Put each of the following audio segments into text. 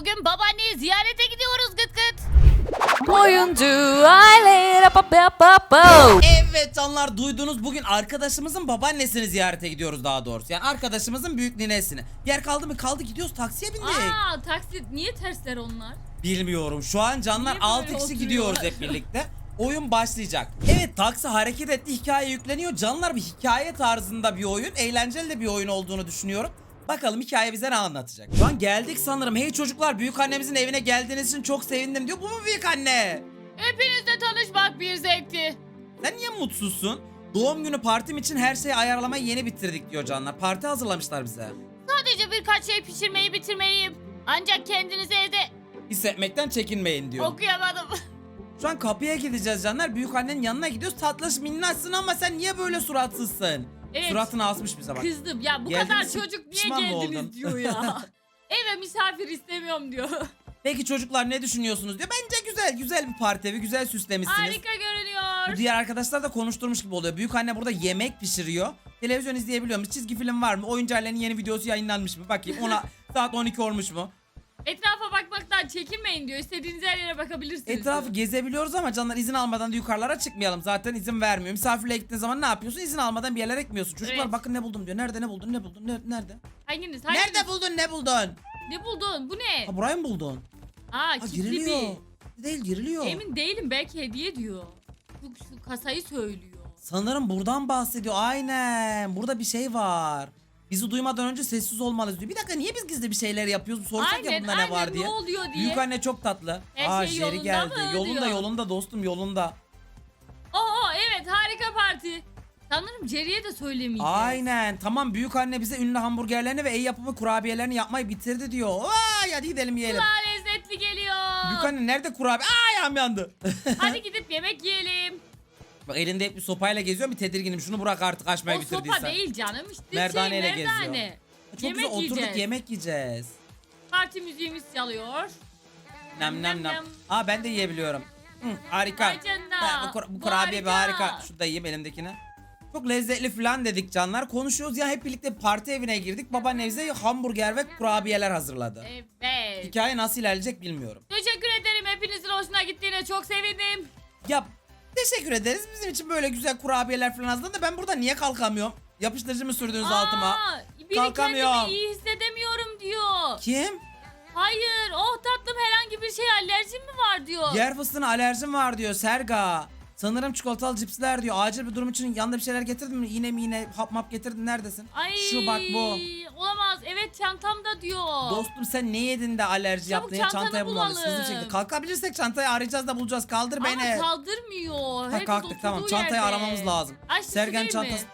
Bugün babaanneyi ziyarete gidiyoruz gıt gıt. Oyuncu aile pa pa pa pa. Evet canlar duydunuz bugün arkadaşımızın babaannesini ziyarete gidiyoruz daha doğrusu. Yani arkadaşımızın büyük ninesini. Yer kaldı mı kaldı gidiyoruz taksiye bindik. Aa taksit niye tersler onlar? Bilmiyorum şu an canlar Niye 6 böyle kişi oturuyorlar? gidiyoruz hep birlikte. Oyun başlayacak. Evet taksi hareket etti hikaye yükleniyor. Canlar bir hikaye tarzında bir oyun. Eğlenceli de bir oyun olduğunu düşünüyorum. Bakalım hikaye bize ne anlatacak. Şu an geldik sanırım. Hey çocuklar büyük annemizin evine geldiğiniz için çok sevindim diyor. Bu mu büyük anne? Hepinizle tanışmak bir zevkti. Sen niye mutsuzsun? Doğum günü partim için her şeyi ayarlamayı yeni bitirdik diyor canlar. Parti hazırlamışlar bize. Sadece birkaç şey pişirmeyi bitirmeliyim. Ancak kendinizi evde Hissetmekten çekinmeyin diyor. okuyamadım. Şu an kapıya gideceğiz canlar. Büyük annenin yanına gidiyoruz. Tatlış minnaşsın ama sen niye böyle suratsızsın? Evet. Suratını asmış bize bak. Kızdım ya bu Geldiniz kadar çocuk niye pişman mı geldiniz oldun? diyor ya. Eve misafir istemiyorum diyor. Peki çocuklar ne düşünüyorsunuz diyor. Bence güzel güzel bir parti evi. Güzel süslemişsiniz. Harika görünüyor. diğer arkadaşlar da konuşturmuş gibi oluyor. Büyük anne burada yemek pişiriyor. Televizyon izleyebiliyor musunuz? Çizgi film var mı? Oyuncu Aile'nin yeni videosu yayınlanmış mı? Bakayım ona saat 12 olmuş mu? Etrafa bakmaktan çekinmeyin diyor. İstediğiniz her yere bakabilirsiniz. Etrafı diyor. gezebiliyoruz ama canlar izin almadan da yukarılara çıkmayalım. Zaten izin vermiyor. Misafirliğe gittiğin zaman ne yapıyorsun? İzin almadan bir yerlere gitmiyorsun. Çocuklar Evet. bakın ne buldum diyor. Nerede ne buldun? Ne buldun? Ne- nerede? Hanginiz? Hanginiz? Nerede buldun? Ne buldun? Ne buldun? Bu ne? Ha burayı mı buldun? Aa Ha kilitli giriliyor. bir. Değil giriliyor. Emin değilim belki hediye diyor. Şu, şu kasayı söylüyor. Sanırım buradan bahsediyor. Aynen. Burada bir şey var. Bizi duymadan önce sessiz olmalıyız diyor. Bir dakika niye biz gizli bir şeyler yapıyoruz? Sorsak ya bunda ne var diye. ne oluyor diye. Büyük anne çok tatlı. Her Aa şey yolunda geldi. mı Yolunda diyor. yolunda dostum yolunda. Oo evet harika parti. Sanırım Jerry'e de söylemeyeceğiz. Aynen. Tamam büyük anne bize ünlü hamburgerlerini ve el yapımı kurabiyelerini yapmayı bitirdi diyor. Vay hadi gidelim yiyelim. Kulağa lezzetli geliyor. Büyük anne nerede kurabiye? Aa ayağım yandı. Hadi gidip yemek yiyelim. Bak elinde hep bir sopayla geziyor bir tedirginim. Şunu bırak artık açmayı o bitirdiysen. sopa değil canım işte Merdaneyle şey geziyor. merdane. Çok yemek güzel oturduk yiyeceğiz. yemek yiyeceğiz. Parti müziğimiz çalıyor. Nem nem nem. Aa ben de yiyebiliyorum. Hı, harika. Vay canına. Ha, bu, kur- bu kurabiye bir harika. harika. Şurada yiyeyim elimdekini. Çok lezzetli falan dedik canlar. Konuşuyoruz ya hep birlikte parti evine girdik. Babaanne bize hamburger ve kurabiyeler hazırladı. Evet. Hikaye nasıl ilerleyecek bilmiyorum. Teşekkür ederim. Hepinizin hoşuna gittiğine çok sevindim. Ya teşekkür ederiz. Bizim için böyle güzel kurabiyeler falan hazırladı da ben burada niye kalkamıyorum? Yapıştırıcı mı sürdünüz altıma? Aa, biri Kalkamıyorum. kendimi iyi hissedemiyorum diyor. Kim? Hayır. Oh tatlım herhangi bir şey alerjim mi var diyor. Yer fıstığına alerjim var diyor Serga. Sanırım çikolatalı cipsler diyor. Acil bir durum için yanında bir şeyler getirdin mi? İğne mi iğne hap map getirdin neredesin? Ay, Şu bak bu. Olamaz. Evet çantamda diyor. Dostum sen ne yedin de alerji Çabuk yaptın ya çantanı çantaya bulmalıyız. Hızlı bir bulalım. şekilde. Kalkabilirsek çantayı arayacağız da bulacağız. Kaldır beni. Ama kaldırmıyor. Ha, Herkes kalktık tamam oturduğu çantayı yerde. aramamız lazım. Şu Sergen değil çantası. mi?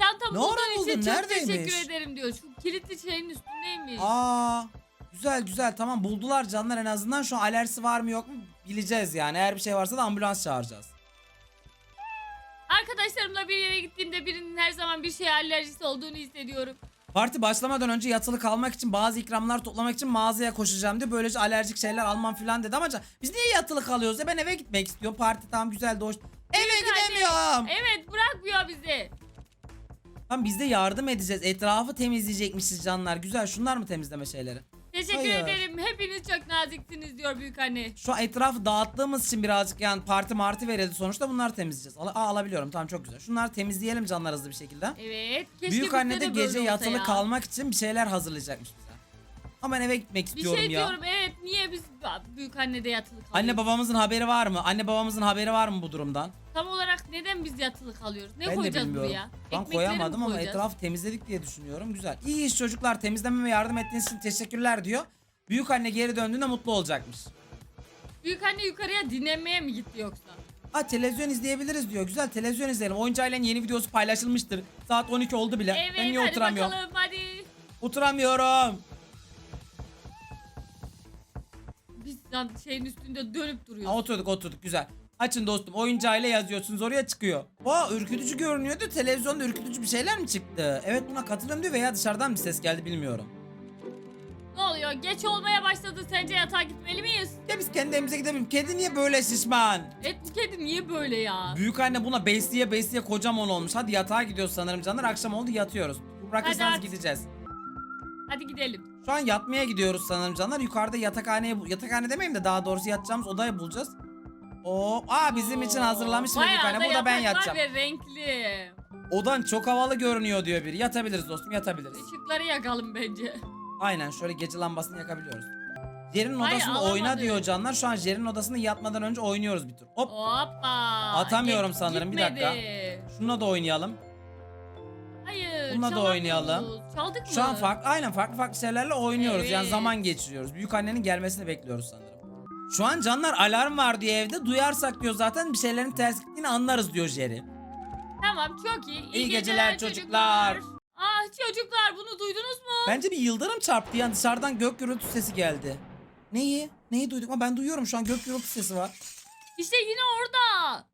Çantam Ne bulduğun ara için buldun? çok Neredeymiş? teşekkür ederim diyor. Şu kilitli şeyin üstündeymiş. Aa güzel güzel tamam buldular canlar en azından şu an alerjisi var mı yok mu bileceğiz yani. Eğer bir şey varsa da ambulans çağıracağız. Arkadaşlarımla bir yere gittiğimde birinin her zaman bir şeye alerjisi olduğunu hissediyorum. Parti başlamadan önce yatılı kalmak için bazı ikramlar toplamak için mağazaya koşacağım diye böylece alerjik şeyler almam filan dedi ama biz niye yatılı kalıyoruz ya ben eve gitmek istiyorum parti tamam güzel de hoş. Eve Hadi. gidemiyorum. Evet bırakmıyor bizi. Tamam biz de yardım edeceğiz etrafı temizleyecekmişiz canlar güzel şunlar mı temizleme şeyleri? Teşekkür Hayır. ederim. Hepiniz çok naziksiniz diyor büyük anne. Şu etrafı dağıttığımız için birazcık yani parti marti verildi sonuçta bunları temizleyeceğiz. Al- Aa, alabiliyorum tamam çok güzel. Şunları temizleyelim canlar hızlı bir şekilde. Evet. Keşke Büyük bizde anne de böyle gece olsa yatılı ya. kalmak için bir şeyler hazırlayacakmış bize. Ama ben eve gitmek Bir istiyorum şey ya. diyorum evet niye biz büyük anne de yatılı kalıyoruz? Anne babamızın haberi var mı? Anne babamızın haberi var mı bu durumdan? Tam olarak neden biz yatılı kalıyoruz? Ne ben de koyacağız bilmiyorum. buraya? Ben Ekmekleri mi koyamadım ama koyacağız? etrafı temizledik diye düşünüyorum. Güzel. İyi iş çocuklar. Temizlememe yardım ettiğiniz için teşekkürler diyor. Büyük anne geri döndüğünde mutlu olacakmış. Büyük anne yukarıya dinlenmeye mi gitti yoksa? Aa televizyon izleyebiliriz diyor. Güzel televizyon izleyelim. Oyuncu Aile'nin yeni videosu paylaşılmıştır. Saat 12 oldu bile. Evet ben niye hadi oturamıyorum? bakalım hadi. Oturamıyorum. Biz lan şeyin üstünde dönüp Ha, duruyoruz. oturduk oturduk güzel. Açın dostum oyuncu aile yazıyorsunuz oraya çıkıyor. Aa ürkütücü görünüyordu. Televizyonda ürkütücü bir şeyler mi çıktı? Evet buna katılıyorum diyor veya dışarıdan bir ses geldi bilmiyorum. Ne oluyor? Geç olmaya başladı. Sence yatağa gitmeli miyiz? Ya biz kendi evimize gidelim. Kedi niye böyle şişman? Et bu kedi niye böyle ya? Büyük anne buna besliye besliye kocaman olmuş. Hadi yatağa gidiyoruz sanırım canlar. Akşam oldu yatıyoruz. Bırakırsanız hadi. gideceğiz. Hadi gidelim. Şu an yatmaya gidiyoruz sanırım canlar. Yukarıda yatakhaneye yatakhane demeyeyim de daha doğrusu yatacağımız odayı bulacağız. Oo, aa bizim için hazırlamış bir Bayağı da Burada ben yatacağım. ve renkli. Odan çok havalı görünüyor diyor biri. Yatabiliriz dostum yatabiliriz. Işıkları yakalım bence. Aynen şöyle gece lambasını yakabiliyoruz. Jerry'nin Hayır, odasında alamadım. oyna diyor canlar. Şu an Jerry'nin odasında yatmadan önce oynuyoruz bir tur. Hop. Hoppa. Atamıyorum sanırım, bir dakika. gitmedi. Şununla da oynayalım. Hayır. Bununla da çalamıyoruz. oynayalım. Çaldık mı? Şu an farklı aynen farklı farklı şeylerle oynuyoruz. Yani Evet. zaman geçiriyoruz. Büyük annenin gelmesini bekliyoruz sanırım. Şu an canlar alarm var diyor evde. Duyarsak diyor zaten bir şeylerin ters gittiğini anlarız diyor Jerry. Tamam çok iyi. İyi, geceler çocuklar. Ah çocuklar bunu duydunuz mu? Bence bir yıldırım çarptı yani dışarıdan gök gürültü sesi geldi. Neyi? Neyi duyduk? Ama ben duyuyorum şu an gök gürültü sesi var. İşte yine orada.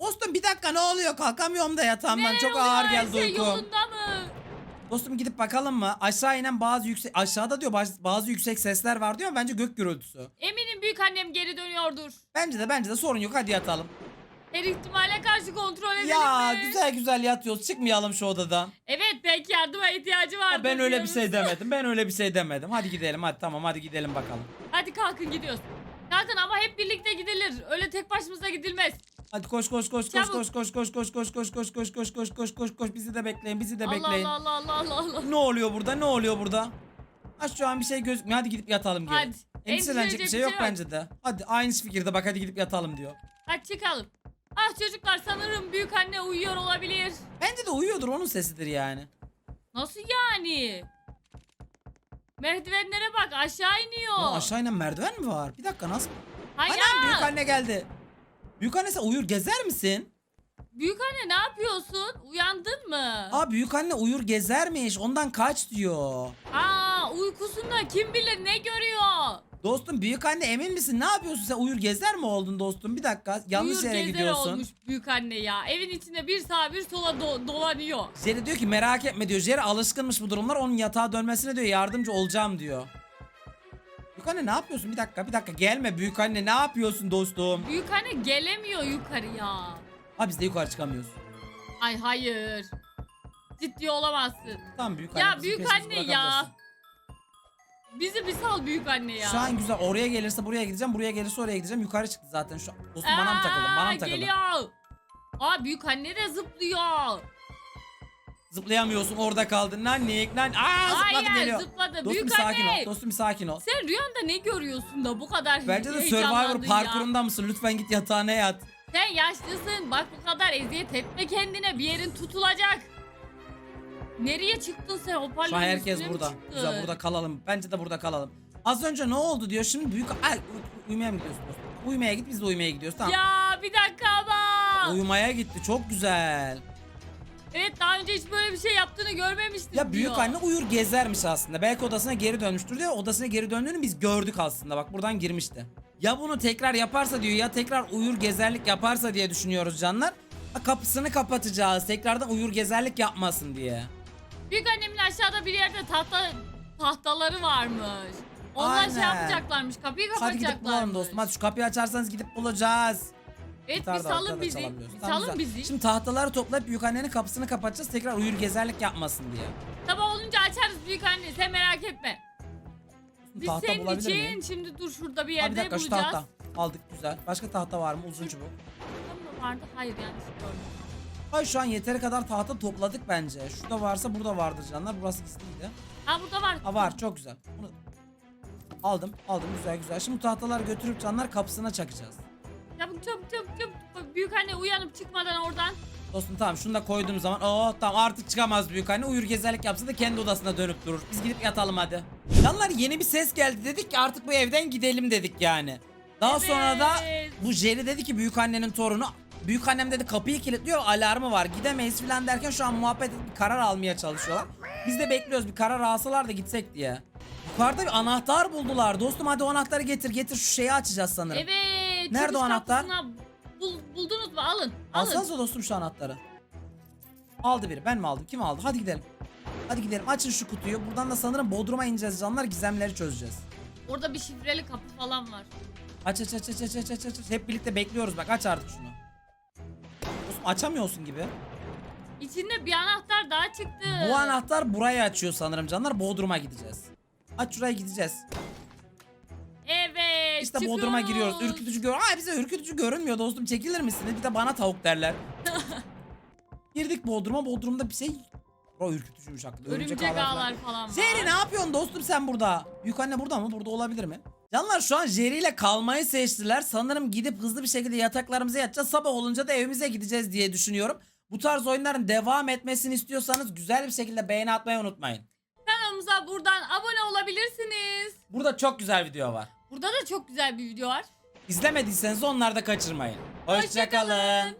Dostum bir dakika ne oluyor? Kalkamıyorum da yatağımdan. Çok oluyor? ağır Her geldi şey uykum. yolunda mı? Dostum gidip bakalım mı? Aşağı inen bazı yüksek aşağıda diyor baz- bazı yüksek sesler var diyor ama bence gök gürültüsü. Eminim büyük annem geri dönüyordur. Bence de bence de sorun yok hadi yatalım. Her ihtimale karşı kontrol edelim Ya mi? güzel güzel yatıyoruz. Çıkmayalım şu odadan. Evet belki yardıma ihtiyacı. Ha, ben öyle bir şey demedim. Ben öyle bir şey demedim. Hadi gidelim hadi tamam hadi gidelim bakalım. Hadi kalkın gidiyoruz. Kalkın ama hep birlikte gidilir. Öyle tek başımıza gidilmez. Hadi koş koş koş koş Çabuk. koş koş koş koş koş koş koş koş koş koş koş koş koş bizi de bekleyin bizi de Allah bekleyin. Allah Allah Allah Allah Allah. Ne oluyor burada? Ne oluyor burada? Ha şu an bir şey gözükmüyor. Hadi gidip yatalım geri. Hadi. Endişelenecek bir şey yok bence de. Hadi aynı fikirde bak hadi gidip yatalım diyor. Hadi çıkalım. Ah çocuklar sanırım büyük anne uyuyor olabilir. Bence de uyuyordur onun sesidir yani. Nasıl yani? Merdivenlere bak aşağı iniyor. Aa, aşağı inen merdiven mi var? Bir dakika nasıl? Hayır. Anam büyük anne geldi. Büyük anne sen uyur gezer misin? Büyük anne ne yapıyorsun? Uyandın mı? Aa büyük anne uyur gezermiş. Ondan kaç diyor. Aa uykusunda kim bilir ne görüyor? Dostum büyük anne emin misin? Ne yapıyorsun sen? Uyur gezer mi oldun dostum? Bir dakika. Yanlış Uyur yere gezer gidiyorsun. olmuş büyük anne ya. Evin içinde bir sağa bir sola do- dolanıyor. Jerry diyor ki merak etme diyor. Jerry alışkınmış bu durumlar. Onun yatağa dönmesine diyor yardımcı olacağım diyor. Büyük anne ne yapıyorsun? Bir dakika bir dakika gelme büyük anne ne yapıyorsun dostum? Büyük anne gelemiyor yukarıya. Ha biz de yukarı çıkamıyoruz. Ay hayır. Ciddi olamazsın. Tamam büyük anne. Ya büyük anne ya. Bizi bir sal büyük anne ya. Şu an güzel. Oraya gelirse buraya gideceğim. Buraya gelirse oraya gideceğim. Yukarı çıktı zaten şu an. Dostum bana mı takıldın? Bana Aa, mı takıldın? Geliyor. Aa büyük anne de zıplıyor. Zıplayamıyorsun orada kaldın. Nanik lan. Aa zıpladı Hayır geliyor. zıpladı. Dostum büyük bir sakin anne. ol. Dostum bir sakin ol. Sen rüyanda ne görüyorsun da bu kadar Bence de heyecanlandın Survivor ya? parkurunda mısın? Lütfen git yatağına yat. Sen yaşlısın. Bak bu kadar eziyet etme kendine. Bir yerin tutulacak. Nereye çıktın sen? O Şu an herkes üstüne mi burada. çıktın? Güzel burada kalalım. Bence de burada kalalım. Az önce ne oldu diyor. Şimdi büyük... Ay uy- uyumaya mı gidiyorsun dostum? Uyumaya git biz de uyumaya gidiyoruz. Tamam. Ya bir dakika ama. Uyumaya gitti. Çok güzel. Evet daha önce hiç böyle bir şey yaptığını görmemiştim Ya büyük diyor. anne uyur gezermiş aslında. Belki odasına geri dönmüştür diyor. Odasına geri döndüğünü biz gördük aslında. Bak buradan girmişti. Ya bunu tekrar yaparsa diyor ya tekrar uyur gezerlik yaparsa diye düşünüyoruz canlar. Ha, kapısını kapatacağız. Tekrardan uyur gezerlik yapmasın diye. Büyük annemin aşağıda bir yerde tahta tahtaları varmış. Onlar şey Aynen. yapacaklarmış. Kapıyı Hadi kapatacaklarmış. gidip bulalım dostum. Hadi şu kapıyı açarsanız gidip bulacağız. Evet bir arkada salın bizi. Bir Tamam, salın güzel. bizi. Şimdi tahtaları toplayıp büyük annenin kapısını kapatacağız. Tekrar uyur gezerlik yapmasın diye. Sabah olunca açarız büyük anne. Sen merak etme. Biz tahta senin bulabilir için miyim? şimdi dur şurada bir yerde bir dakika şu bulacağız. tahta. Aldık güzel. Başka tahta var mı? Uzun çubuk. Tahta mı vardı? Hayır yanlış gördüm. Ay şu an yeteri kadar tahta topladık bence. Şurada varsa burada vardır canlar. Burası gizliydi. Ha burada var. Ha var çok güzel. Bunu aldım aldım güzel güzel. Şimdi bu tahtaları götürüp canlar kapısına çakacağız. Çabuk çabuk çabuk çabuk. Büyük anne uyanıp çıkmadan oradan. Dostum tamam şunu da koyduğum zaman oh tamam artık çıkamaz büyük anne uyur gezerlik yapsa da kendi odasına dönüp durur. Biz gidip yatalım hadi. Canlar yeni bir ses geldi dedik ki artık bu evden gidelim dedik yani. Daha sonra da Evet. bu Jerry dedi ki büyük annenin torunu büyük annem dedi kapıyı kilitliyor alarmı var gidemeyiz falan derken şu an muhabbet edip bir karar almaya çalışıyorlar. Biz de bekliyoruz bir karar alsalar da gitsek diye. Yukarıda bir anahtar buldular. Dostum hadi o anahtarı getir getir şu şeyi açacağız sanırım. Evet. Nerede çıkış o anahtar? Bul, buldunuz mu? Alın. Alın. Alsanıza dostum şu anahtarı. Aldı biri. Ben mi aldım? Kim aldı? Hadi gidelim. Hadi gidelim. Açın şu kutuyu. Buradan da sanırım Bodrum'a ineceğiz canlar. Gizemleri çözeceğiz. Orada bir şifreli kapı falan var. Aç aç aç aç aç aç aç aç. Hep birlikte bekliyoruz bak. Aç artık şunu. Dostum açamıyorsun gibi. İçinde bir anahtar daha çıktı. Bu anahtar burayı açıyor sanırım canlar. Bodrum'a gideceğiz. Aç şuraya gideceğiz. Evet. İşte çıkıyoruz. Bodrum'a giriyoruz. Ürkütücü gör. Aa bize ürkütücü görünmüyor dostum. Çekilir misiniz? Bir de bana tavuk derler. Girdik Bodrum'a. Bodrum'da bir şey... O ürkütücüymüş hakikaten. Örümcek ağlar falan. ağlar falan var. Jerry ne yapıyorsun dostum sen burada? Büyük anne burada mı? Burada olabilir mi? Canlar şu an Jerry ile kalmayı seçtiler. Sanırım gidip hızlı bir şekilde yataklarımıza yatacağız. Sabah olunca da evimize gideceğiz diye düşünüyorum. Bu tarz oyunların devam etmesini istiyorsanız güzel bir şekilde beğeni atmayı unutmayın. Kanalımıza buradan abone olabilirsiniz. Burada çok güzel video var. Burada da çok güzel bir video var. İzlemediyseniz onları da kaçırmayın. Hoşçakalın. Hoşçakalın.